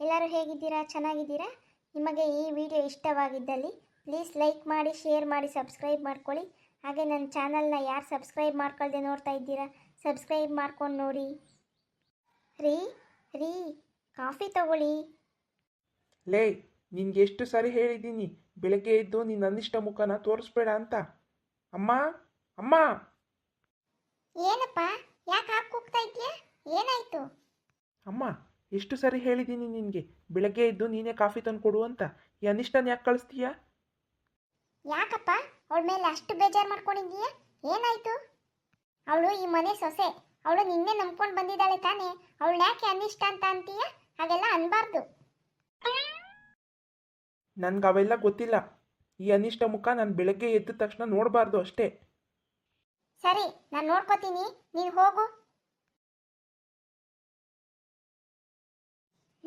ಎಲ್ಲರೂ ಹೇಗಿದ್ದೀರಾ? ಚೆನ್ನಾಗಿದ್ದೀರಾ? ನಿಮಗೆ ಈ ವಿಡಿಯೋ ಇಷ್ಟವಾಗಿದ್ದಲ್ಲಿ ಪ್ಲೀಸ್ ಲೈಕ್ ಮಾಡಿ ಶೇರ್ ಮಾಡಿ ಸಬ್ಸ್ಕ್ರೈಬ್ ಮಾಡ್ಕೊಳ್ಳಿ. ಹಾಗೆ ನನ್ನ ಚಾನಲ್ನ ಯಾರು ಸಬ್ಸ್ಕ್ರೈಬ್ ಮಾಡ್ಕೊಳ್ದೆ ನೋಡ್ತಾ ಇದ್ದೀರಾ? ಸಬ್ಸ್ಕ್ರೈಬ್ ಮಾಡ್ಕೊಂಡು ನೋಡಿ. ರೀ ರೀ ಕಾಫಿ ತಗೊಳ್ಳಿ. ಲೇ ನಿನ್ಗೆ ಎಷ್ಟು ಸಾರಿ ಹೇಳಿದ್ದೀನಿ ಬೆಳಗ್ಗೆ ಎದ್ದು ನಿನ್ನ ಅನಿಷ್ಟ ಮುಖನ ತೋರಿಸ್ಬೇಡ ಅಂತ. ಅಮ್ಮ ಅಮ್ಮ. ಏನಪ್ಪ? ಯಾಕೆ ಹಾಕಿ ಹೋಗ್ತಾ ಇದೆಯಾ ಏನಾಯಿತು? ಅಮ್ಮ ಎಷ್ಟು ಸರಿ ಹೇಳಿದ್ದೀನಿ ನಿನಗೆ. ಬೆಳಗ್ಗೆ ಎದ್ದು ನೀನೇ ಕಾಫಿ ತಂದು ಕೊಡು ಅಂತ. ಈ ಅನಿಷ್ಟನ ಯಾಕೆ ಕಳಿಸ್ತೀಯಾ? ಯಾಕಪ್ಪ? ಅವಳ ಮೇಲೆ ಅಷ್ಟು ಬೇಜಾರು ಮಾಡ್ಕೊಂಡಿದ್ದೀಯಾ? ಏನಾಯ್ತು? ಅವಳು ಈ ಮನೆ ಸೊಸೆ. ಅವಳು ನಿನ್ನೆ ನಂಬ್ಕೊಂಡು ಬಂದಿದ್ದಾಳೆ ತಾನೇ. ಅವಳು ಯಾಕೆ ಅನಿಷ್ಟ ಅಂತ ಅಂತೀಯ? ಹಾಗೆಲ್ಲ ಅನ್ಬಾರ್ದು. ನನ್ಗೆ ಅವೆಲ್ಲ ಗೊತ್ತಿಲ್ಲ. ಈ ಅನಿಷ್ಟ ಮುಖ ನಾನು ಬೆಳಗ್ಗೆ ಎದ್ದ ತಕ್ಷಣ ನೋಡಬಾರ್ದು ಅಷ್ಟೇ. ಸರಿ ನಾನು ನೋಡ್ಕೋತೀನಿ. ನೀನು ಹೋಗು.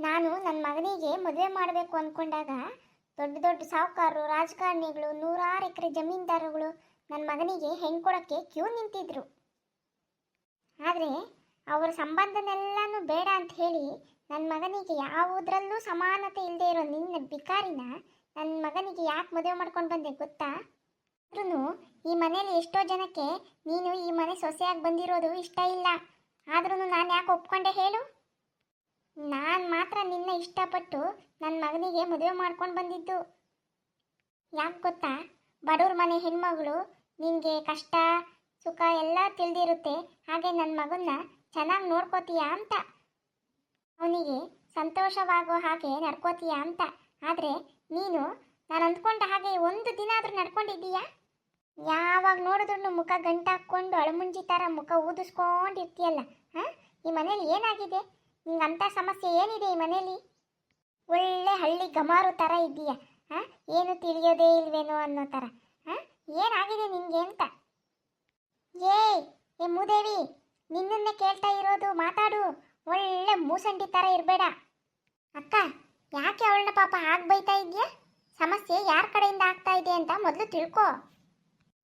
ನಾನು ನನ್ನ ಮಗನಿಗೆ ಮದುವೆ ಮಾಡಬೇಕು ಅಂದ್ಕೊಂಡಾಗ ದೊಡ್ಡ ದೊಡ್ಡ ಸಾಹುಕಾರರು, ರಾಜಕಾರಣಿಗಳು, ನೂರಾರು ಎಕರೆ ಜಮೀನ್ದಾರುಗಳು ನನ್ನ ಮಗನಿಗೆ ಹೆಂಗೆ ಕೊಡೋಕ್ಕೆ ಕ್ಯೂ ನಿಂತಿದ್ರು. ಆದರೆ ಅವರ ಸಂಬಂಧನೆಲ್ಲನೂ ಬೇಡ ಅಂತ ಹೇಳಿ ನನ್ನ ಮಗನಿಗೆ ಯಾವುದರಲ್ಲೂ ಸಮಾನತೆ ಇಲ್ಲದೆ ಇರೋ ನಿನ್ನ ಬಿಕಾರಿನ ನನ್ನ ಮಗನಿಗೆ ಯಾಕೆ ಮದುವೆ ಮಾಡ್ಕೊಂಡು ಬಂದೆ ಗೊತ್ತಾ? ಆದ್ರೂ ಈ ಮನೇಲಿ ಎಷ್ಟೋ ಜನಕ್ಕೆ ನೀನು ಈ ಮನೆ ಸೊಸೆಯಾಗಿ ಬಂದಿರೋದು ಇಷ್ಟ ಇಲ್ಲ. ಆದ್ರೂ ನಾನು ಯಾಕೆ ಒಪ್ಕೊಂಡೆ ಹೇಳು? ನಾನು ಮಾತ್ರ ನಿನ್ನ ಇಷ್ಟಪಟ್ಟು ನನ್ನ ಮಗನಿಗೆ ಮದುವೆ ಮಾಡ್ಕೊಂಡು ಬಂದಿದ್ದು. ಯಾಕೆ ಗೊತ್ತಾ? ಬಡವ್ರ ಮನೆ ಹೆಣ್ಮಗಳು ನಿನಗೆ ಕಷ್ಟ, ಸುಖ ಎಲ್ಲ ತಿಳಿದಿರುತ್ತೆ. ಹಾಗೆ ನನ್ನ ಮಗನ್ನ ಚೆನ್ನಾಗಿ ನೋಡ್ಕೋತೀಯ ಅಂತ. ಅವನಿಗೆ ಸಂತೋಷವಾಗೋ ಹಾಗೆ ನಡ್ಕೋತೀಯ ಅಂತ. ಆದರೆ ನೀನು, ನಾನು ಅಂದ್ಕೊಂಡ ಹಾಗೆ ಒಂದು ದಿನ ಆದರೂ ನಡ್ಕೊಂಡಿದ್ದೀಯಾ? ಯಾವಾಗ ನೋಡಿದ್ರು ಮುಖ ಗಂಟಾಕ್ಕೊಂಡು ಅಳಮುಂಜಿ ಥರ ಮುಖ ಊದಿಸ್ಕೊಂಡಿರ್ತೀಯಲ್ಲ, ಹಾಂ? ಈ ಮನೇಲಿ ಏನಾಗಿದೆ? ನಿಂಗೆ ಅಂಥ ಸಮಸ್ಯೆ ಏನಿದೆ ಈ ಮನೇಲಿ? ಒಳ್ಳೆ ಹಳ್ಳಿ ಗಮಾರು ಥರ ಇದೆಯಾ ಹಾಂ? ಏನು ತಿಳಿಯೋದೇ ಇಲ್ವೇನೋ ಅನ್ನೋ ಥರ ಹಾಂ? ಏನಾಗಿದೆ ನಿನಗೆ ಅಂತ? ಏಯ್, ಏ ಮುದೇವಿ, ನಿನ್ನನ್ನೇ ಕೇಳ್ತಾ ಇರೋದು ಮಾತಾಡು. ಒಳ್ಳೆ ಮೂಸಂಡಿ ಥರ ಇರಬೇಡ. ಅಕ್ಕ, ಯಾಕೆ ಅವಳನ್ನ ಪಾಪ ಹಾಗೆ ಬೈತಾ ಇದೆಯಾ ಸಮಸ್ಯೆ ಯಾರ ಕಡೆಯಿಂದ ಆಗ್ತಾ ಇದೆ ಅಂತ ಮೊದಲು ತಿಳ್ಕೊ.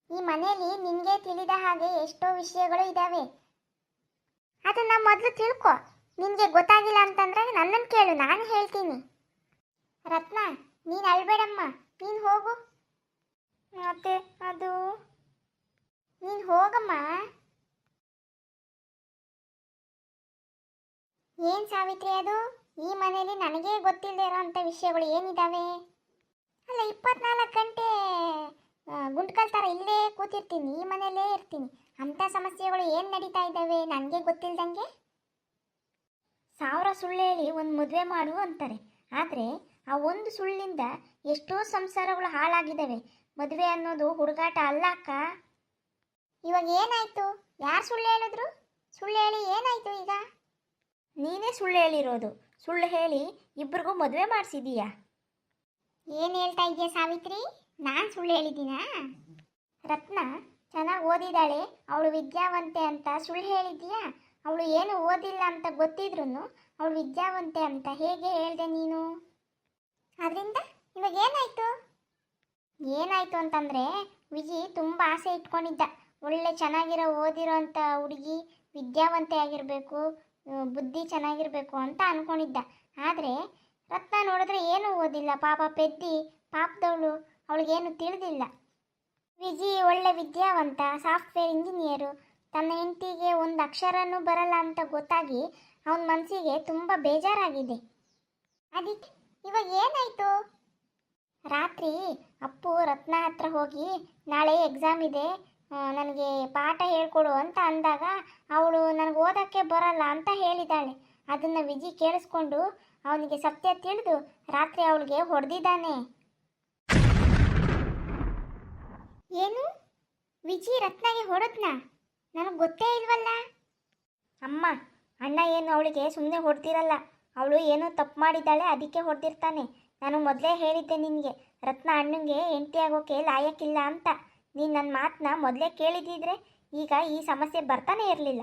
ಈ ಮನೆಯಲ್ಲಿ ನಿನಗೆ ತಿಳಿದ ಹಾಗೆ ಎಷ್ಟೋ ವಿಷಯಗಳು ಇದ್ದಾವೆ ಅದನ್ನು ಮೊದಲು ತಿಳ್ಕೊ. ನಿನಗೆ ಗೊತ್ತಾಗಿಲ್ಲ ಅಂತಂದ್ರೆ ನನ್ನನ್ನು ಕೇಳು, ನಾನು ಹೇಳ್ತೀನಿ. ರತ್ನ, ನೀನು ಅಳ್ಬೇಡಮ್ಮ, ನೀನು ಹೋಗು. ಮತ್ತೆ, ಅದು? ನೀನು ಹೋಗಮ್ಮ. ಏನು ಸಾವಿತ್ರಿ ಅದು? ಈ ಮನೆಯಲ್ಲಿ ನನಗೇ ಗೊತ್ತಿಲ್ಲದೆ ಇರೋಂಥ ವಿಷಯಗಳು ಏನಿದ್ದಾವೆ ಅಲ್ಲ, ಇಪ್ಪತ್ನಾಲ್ಕು ಗಂಟೆ ಗುಂಟ್ಕಲ್ ಇಲ್ಲೇ ಕೂತಿರ್ತೀನಿ, ಈ ಮನೆಯಲ್ಲೇ ಇರ್ತೀನಿ. ಅಂಥ ಸಮಸ್ಯೆಗಳು ಏನು ನಡೀತಾ ಇದ್ದಾವೆ? ನನಗೆ ಗೊತ್ತಿಲ್ದಂಗೆ? ಸಾವಿರ ಸುಳ್ಳು ಹೇಳಿ ಒಂದು ಮದುವೆ ಮಾಡು ಅಂತಾರೆ. ಆದರೆ ಆ ಒಂದು ಸುಳ್ಳಿಂದ ಎಷ್ಟೋ ಸಂಸಾರಗಳು ಹಾಳಾಗಿದ್ದಾವೆ ಮದುವೆ ಅನ್ನೋದು ಹುಡುಗಾಟ ಅಲ್ಲ ಅಕ್ಕ. ಇವಾಗ ಏನಾಯ್ತು? ಯಾರು ಸುಳ್ಳು ಹೇಳಿದ್ರು? ಸುಳ್ಳು ಹೇಳಿ ಏನಾಯ್ತು ಈಗ? ನೀನೇ ಸುಳ್ಳು ಹೇಳಿರೋದು. ಸುಳ್ಳು ಹೇಳಿ ಇಬ್ಬರಿಗೂ ಮದುವೆ ಮಾಡಿಸಿದೀಯಾ. ಏನು ಹೇಳ್ತಾ ಇದೆಯಾ ಸಾವಿತ್ರಿ? ನಾನು ಸುಳ್ಳು ಹೇಳಿದ್ದೀನಾ? ರತ್ನ ಚೆನ್ನಾಗಿ ಓದಿದಾಳೆ ಅವಳು ವಿದ್ಯಾವಂತೆ ಅಂತ ಸುಳ್ಳು ಹೇಳಿದ್ದೀಯಾ? ಅವಳು ಏನು ಓದಿಲ್ಲ ಅಂತ ಗೊತ್ತಿದ್ರು ಅವಳು ವಿದ್ಯಾವಂತೆ ಅಂತ ಹೇಗೆ ಹೇಳ್ದೆ ನೀನು? ಅದರಿಂದ ಇವಾಗ ಏನಾಯ್ತು? ಏನಾಯ್ತು ಅಂತಂದರೆ ವಿಜಿ ತುಂಬ ಆಸೆ ಇಟ್ಕೊಂಡಿದ್ದ. ಒಳ್ಳೆ ಚೆನ್ನಾಗಿರೋ ಓದಿರೋ ಅಂತ ಹುಡುಗಿ ವಿದ್ಯಾವಂತೆ ಆಗಿರಬೇಕು ಬುದ್ಧಿ ಚೆನ್ನಾಗಿರಬೇಕು ಅಂತ ಅಂದ್ಕೊಂಡಿದ್ದ ಆದರೆ ರತ್ನ ನೋಡಿದ್ರೆ ಏನೂ ಓದಿಲ್ಲ, ಪಾಪ ಪೆದ್ದಿ, ಪಾಪದವಳು, ಅವಳಿಗೇನು ತಿಳಿದಿಲ್ಲ. ವಿಜಿ ಒಳ್ಳೆ ವಿದ್ಯಾವಂತ, ಸಾಫ್ಟ್ವೇರ್ ಇಂಜಿನಿಯರು ತನ್ನ ಹೆಂಡತಿಗೆ ಒಂದು ಅಕ್ಷರನೂ ಬರಲ್ಲ ಅಂತ ಗೊತ್ತಾಗಿ ಅವನ ಮನಸ್ಸಿಗೆ ತುಂಬ ಬೇಜಾರಾಗಿದೆ. ಅದಕ್ಕೆ ಇವಾಗ ಏನಾಯಿತು? ರಾತ್ರಿ ಅಪ್ಪು ರತ್ನ ಹತ್ರ ಹೋಗಿ, ನಾಳೆ ಎಕ್ಸಾಮ್ ಇದೆ ನನಗೆ ಪಾಠ ಹೇಳ್ಕೊಡು ಅಂತ ಅಂದಾಗ ಅವಳು ನನಗೆ ಓದೋಕ್ಕೆ ಬರಲ್ಲ ಅಂತ ಹೇಳಿದ್ದಾಳೆ ಅದನ್ನು ವಿಜಿ ಕೇಳಿಸ್ಕೊಂಡು ಅವನಿಗೆ ಸತ್ಯ ತಿಳಿದು ರಾತ್ರಿ ಅವಳಿಗೆ ಹೊಡೆದಿದ್ದಾನೆ. ಏನು? ವಿಜಿ ರತ್ನಗೆ ಹೊಡೆದ್ನಾ? ನನಗೆ ಗೊತ್ತೇ ಇಲ್ವಲ್ಲ? ಅಮ್ಮ ಅಣ್ಣ ಏನು ಅವಳಿಗೆ ಸುಮ್ಮನೆ ಹೊಡ್ತಿರಲ್ಲ ಅವಳು ಏನೋ ತಪ್ಪು ಮಾಡಿದ್ದಾಳೆ ಅದಕ್ಕೆ ಹೊಡೆದಿರ್ತಾನೆ. ನಾನು ಮೊದಲೇ ಹೇಳಿದ್ದೆ ನಿನಗೆ ರತ್ನ ಅಣ್ಣಂಗೆ ಹೆಂಡತಿ ಆಗೋಕೆ ಲಾಯಕ್ಕಿಲ್ಲ ಅಂತ. ನೀನು ನನ್ನ ಮಾತನ್ನ ಮೊದಲೇ ಕೇಳಿದಿದ್ರೆ ಈಗ ಈ ಸಮಸ್ಯೆ ಬರ್ತಾನೆ ಇರಲಿಲ್ಲ.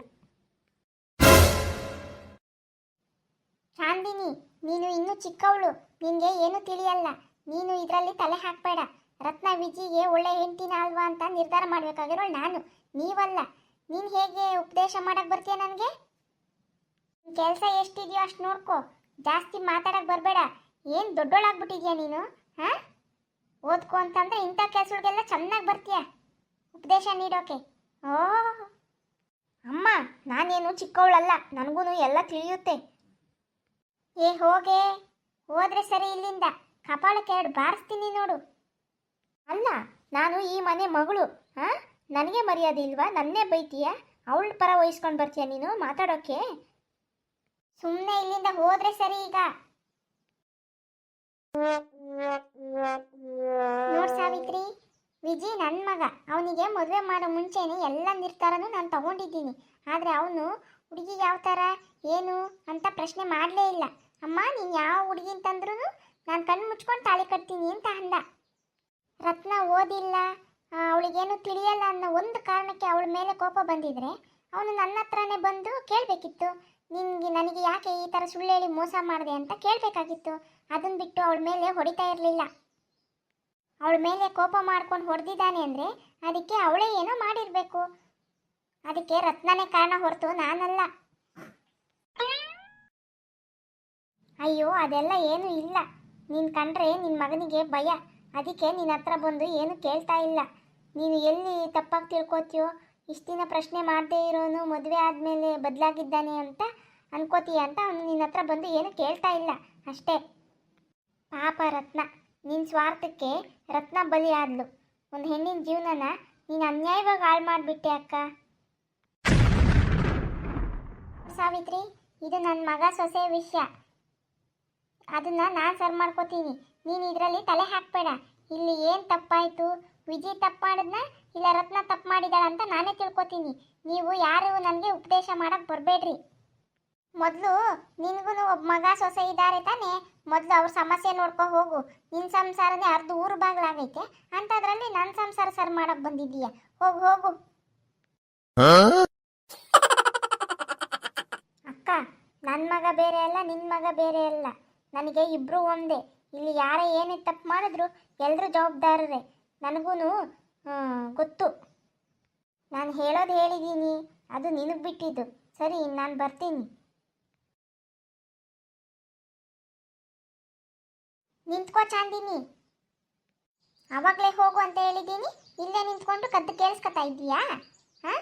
ಚಾಂದಿನಿ ನೀನು ಇನ್ನೂ ಚಿಕ್ಕವಳು. ನಿನಗೆ ಏನು ತಿಳಿಯಲ್ಲ. ನೀನು ಇದರಲ್ಲಿ ತಲೆ ಹಾಕಬೇಡ. ರತ್ನ ವಿಜಿಗೆ ಒಳ್ಳೆ ಹೆಂಡತಿನ ಅಲ್ವಾ ಅಂತ ನಿರ್ಧಾರ ಮಾಡಬೇಕಾಗಿರೋಳು ನಾನು. ನೀವಲ್ಲ. ನೀನು ಹೇಗೆ ಉಪದೇಶ ಮಾಡಕ್ಕೆ ಬರ್ತೀಯ ನನಗೆ? ಕೆಲಸ ಎಷ್ಟಿದೆಯೋ ಅಷ್ಟು ನೋಡ್ಕೊ. ಜಾಸ್ತಿ ಮಾತಾಡಕ್ ಬರಬೇಡ. ಏನು ದೊಡ್ಡೋಳಾಗ್ಬಿಟ್ಟಿದ್ಯಾ ನೀನು, ಹಾಂ? ಓದ್ಕೊ ಅಂತಂದ್ರೆ ಇಂಥ ಕೆಲಸಗಳಿಗೆಲ್ಲ ಚೆನ್ನಾಗಿ ಬರ್ತೀಯ ಉಪದೇಶ ನೀಡೋಕೆ. ಓ, ಅಮ್ಮ, ನಾನೇನು ಚಿಕ್ಕವಳಲ್ಲ ನನಗೂ ಎಲ್ಲ ತಿಳಿಯುತ್ತೆ. ಏ, ಹೋಗೆ. ಹೋದ್ರೆ ಸರಿ ಇಲ್ಲಿಂದ. ಕಪಾಳಕ್ಕೆ ಎರಡು ಬಾರಿಸ್ತೀನಿ ನೋಡು. ಅಲ್ಲ, ನಾನು ಈ ಮನೆ ಮಗಳು, ಹಾ? ನನಗೆ ಮರ್ಯಾದೆ ಇಲ್ವಾ? ನನ್ನೇ ಬೈತೀಯ? ಅವಳ ಪರ ವಹಿಸ್ಕೊಂಡು ಬರ್ತೀಯ ನೀನು ಮಾತಾಡೋಕೆ? ಸುಮ್ಮನೆ ಇಲ್ಲಿಂದ ಹೋದ್ರೆ ಸರಿ ಈಗ. ನೋಡ್ ಸಾವಿತ್ರಿ, ವಿಜಿ ನನ್ನ ಮಗ. ಅವನಿಗೆ ಮದುವೆ ಮಾಡೋ ಮುಂಚೆನೆ ಎಲ್ಲ ನಿರ್ಧಾರನೂ ನಾನು ತಗೊಂಡಿದ್ದೀನಿ. ಆದರೆ ಅವನು ಹುಡುಗಿ ಯಾವ ಥರ ಏನು ಅಂತ ಪ್ರಶ್ನೆ ಮಾಡಲೇ ಇಲ್ಲ. ಅಮ್ಮ, ನೀನು ಯಾವ ಹುಡುಗಿ ಅಂತಂದ್ರೂ ನಾನು ಕಣ್ಣು ಮುಚ್ಕೊಂಡು ತಾಳಿ ಕಟ್ತೀನಿ ಅಂತ ಅಂದ. ರತ್ನ ಓದಿಲ್ಲ ಅವಳಿಗೇನು ತಿಳಿಯಲ್ಲ ಅನ್ನೋ ಒಂದು ಕಾರಣಕ್ಕೆ ಅವಳ ಮೇಲೆ ಕೋಪ ಬಂದಿದ್ರೆ ಅವನು ನನ್ನ ಹತ್ರನೇ ಬಂದು ಕೇಳಬೇಕಿತ್ತು. ನಿನಗೆ, ನನಗೆ ಯಾಕೆ ಈ ಥರ ಸುಳ್ಳು ಹೇಳಿ ಮೋಸ ಮಾಡಿದೆ ಅಂತ ಕೇಳಬೇಕಾಗಿತ್ತು. ಅದನ್ನು ಬಿಟ್ಟು ಅವಳ ಮೇಲೆ ಹೊಡಿತಾ ಇರಲಿಲ್ಲ. ಅವಳ ಮೇಲೆ ಕೋಪ ಮಾಡ್ಕೊಂಡು ಹೊಡೆದಿದ್ದಾನೆ ಅಂದರೆ ಅದಕ್ಕೆ ಅವಳೇ ಏನೋ ಮಾಡಿರಬೇಕು. ಅದಕ್ಕೆ ರತ್ನನೇ ಕಾರಣ ಹೊರತು ನಾನಲ್ಲ. ಅಯ್ಯೋ, ಅದೆಲ್ಲ ಏನೂ ಇಲ್ಲ. ನೀನು ಕಂಡ್ರೆ ನಿನ್ನ ಮಗನಿಗೆ ಭಯ. ಅದಕ್ಕೆ ನಿನ್ನ ಹತ್ರ ಬಂದು ಏನು ಕೇಳ್ತಾ ಇಲ್ಲ. ನೀನು ಎಲ್ಲಿ ತಪ್ಪಾಗಿ ತಿಳ್ಕೊತೀಯೋ ಇಷ್ಟಿನ ಪ್ರಶ್ನೆ ಮಾಡದೇ ಇರೋನು, ಮದುವೆ ಆದಮೇಲೆ ಬದಲಾಗಿದ್ದಾನೆ ಅಂತ ಅನ್ಕೋತೀಯ ಅಂತ ಅವನು ನಿನ್ನ ಹತ್ರ ಬಂದು ಏನು ಕೇಳ್ತಾ ಇಲ್ಲ. ಅಷ್ಟೇ. ಪಾಪ ರತ್ನ. ನಿನ್ನ ಸ್ವಾರ್ಥಕ್ಕೆ ರತ್ನ ಬಲಿ ಆದ್ಲು. ಒಂದು ಹೆಣ್ಣಿನ ಜೀವನನ ನೀನು ಅನ್ಯಾಯವಾಗಿ ಹಾಳು ಮಾಡಿಬಿಟ್ಟೆ ಅಕ್ಕ. ಸಾವಿತ್ರಿ, ಇದು ನನ್ನ ಮಗ ಸೊಸೆ ವಿಷಯ. ಅದನ್ನ ನಾನು ಸರ್ ಮಾಡ್ಕೋತೀನಿ. ನೀನು ಇದರಲ್ಲಿ ತಲೆ ಹಾಕ್ಬೇಡ. ಇಲ್ಲಿ ಏನು ತಪ್ಪಾಯಿತು? ವಿಜಯ್ ತಪ್ಪು ಮಾಡಿದ್ನ ಇಲ್ಲ ರತ್ನ ತಪ್ಪು ಮಾಡಿದಾಳ ಅಂತ ನಾನೇ ತಿಳ್ಕೊತೀನಿ. ನೀವು ಯಾರು ನನಗೆ ಉಪದೇಶ ಮಾಡಕ್ಕೆ ಬರಬೇಡ್ರಿ. ಮೊದಲು ನಿನಗೂ ಒಬ್ಬ ಮಗ ಸೊಸೆ ಇದ್ದಾರೆ ತಾನೇ. ಮೊದಲು ಅವ್ರ ಸಮಸ್ಯೆ ನೋಡ್ಕೊ ಹೋಗು. ನಿನ್ನ ಸಂಸಾರನೇ ಅರ್ಧ ಊರು ಬಾಗ್ಲಾಗೈತೆ. ಅಂಥದ್ರಲ್ಲಿ ನನ್ನ ಸಂಸಾರ ಸರ್ ಮಾಡಕ್ಕೆ ಬಂದಿದ್ದೀಯ. ಹೋಗು ಹೋಗು. ಅಕ್ಕ ನನ್ನ ಮಗ ಬೇರೆ ಅಲ್ಲ ನಿನ್ನ ಮಗ ಬೇರೆ ಅಲ್ಲ. ನನಗೆ ಇಬ್ಬರು ಒಂದೇ. ಇಲ್ಲಿ ಯಾರೇ ಏನೇ ತಪ್ಪು ಮಾಡಿದ್ರು ಎಲ್ಲರೂ ಜವಾಬ್ದಾರರೇ. ನನಗೂ ಗೊತ್ತು. ನಾನು ಹೇಳೋದು ಹೇಳಿದ್ದೀನಿ ಅದು ನಿನಗೆ ಬಿಟ್ಟಿದ್ದು. ಸರಿ, ನಾನು ಬರ್ತೀನಿ. ನಿಂತ್ಕೋ ಚಾಂದಿನಿ. ಅವಾಗಲೇ ಹೋಗು ಅಂತ ಹೇಳಿದ್ದೀನಿ ಇಲ್ಲೇ ನಿಂತ್ಕೊಂಡು ಕದ್ದು ಕೇಳಿಸ್ಕೊತಾ ಇದ್ದೀಯಾ? ಹಾಂ?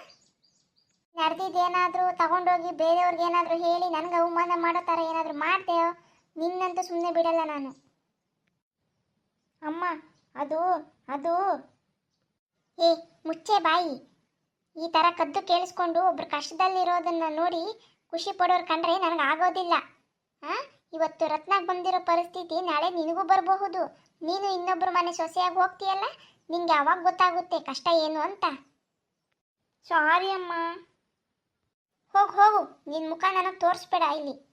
ನಡೆದಿದ್ದೇನಾದರೂ, ತಗೊಂಡೋಗಿ ಬೇರೆಯವ್ರಿಗೆ ಏನಾದರೂ ಹೇಳಿ, ನನಗೆ ಅವಮಾನ ಮಾಡೋ ಥರ ಏನಾದರೂ ಮಾಡ್ದೆಯೋ? ನಿನ್ನಂತೂ ಸುಮ್ಮನೆ ಬಿಡಲ್ಲ ನಾನು. ಅಮ್ಮ ಅದು ಅದು. ಏ, ಮುಚ್ಚೆ ಬಾಯಿ. ಈ ಥರ ಕದ್ದು ಕೇಳಿಸ್ಕೊಂಡು ಒಬ್ರು ಕಷ್ಟದಲ್ಲಿರೋದನ್ನು ನೋಡಿ ಖುಷಿ ಪಡೋರು ಕಂಡ್ರೆ ನನಗೆ ಆಗೋದಿಲ್ಲ. ಹಾಂ ಇವತ್ತು ರತ್ನಾಗ್ ಬಂದಿರೋ ಪರಿಸ್ಥಿತಿ ನಾಳೆ ನಿನಗೂ ಬರಬಹುದು. ನೀನು ಇನ್ನೊಬ್ಬರ ಮನೆ ಸೊಸೆಯಾಗಿ ಹೋಗ್ತೀಯಲ್ಲ? ನಿಂಗೆ ಅವಾಗ ಗೊತ್ತಾಗುತ್ತೆ ಕಷ್ಟ ಏನು ಅಂತ. ಸಾರಿ ಅಮ್ಮ. ಹೋಗು ಹೋಗು. ನಿನ್ನ ಮುಖ ನನಗೆ ತೋರಿಸ್ಬೇಡ ಇಲ್ಲಿ.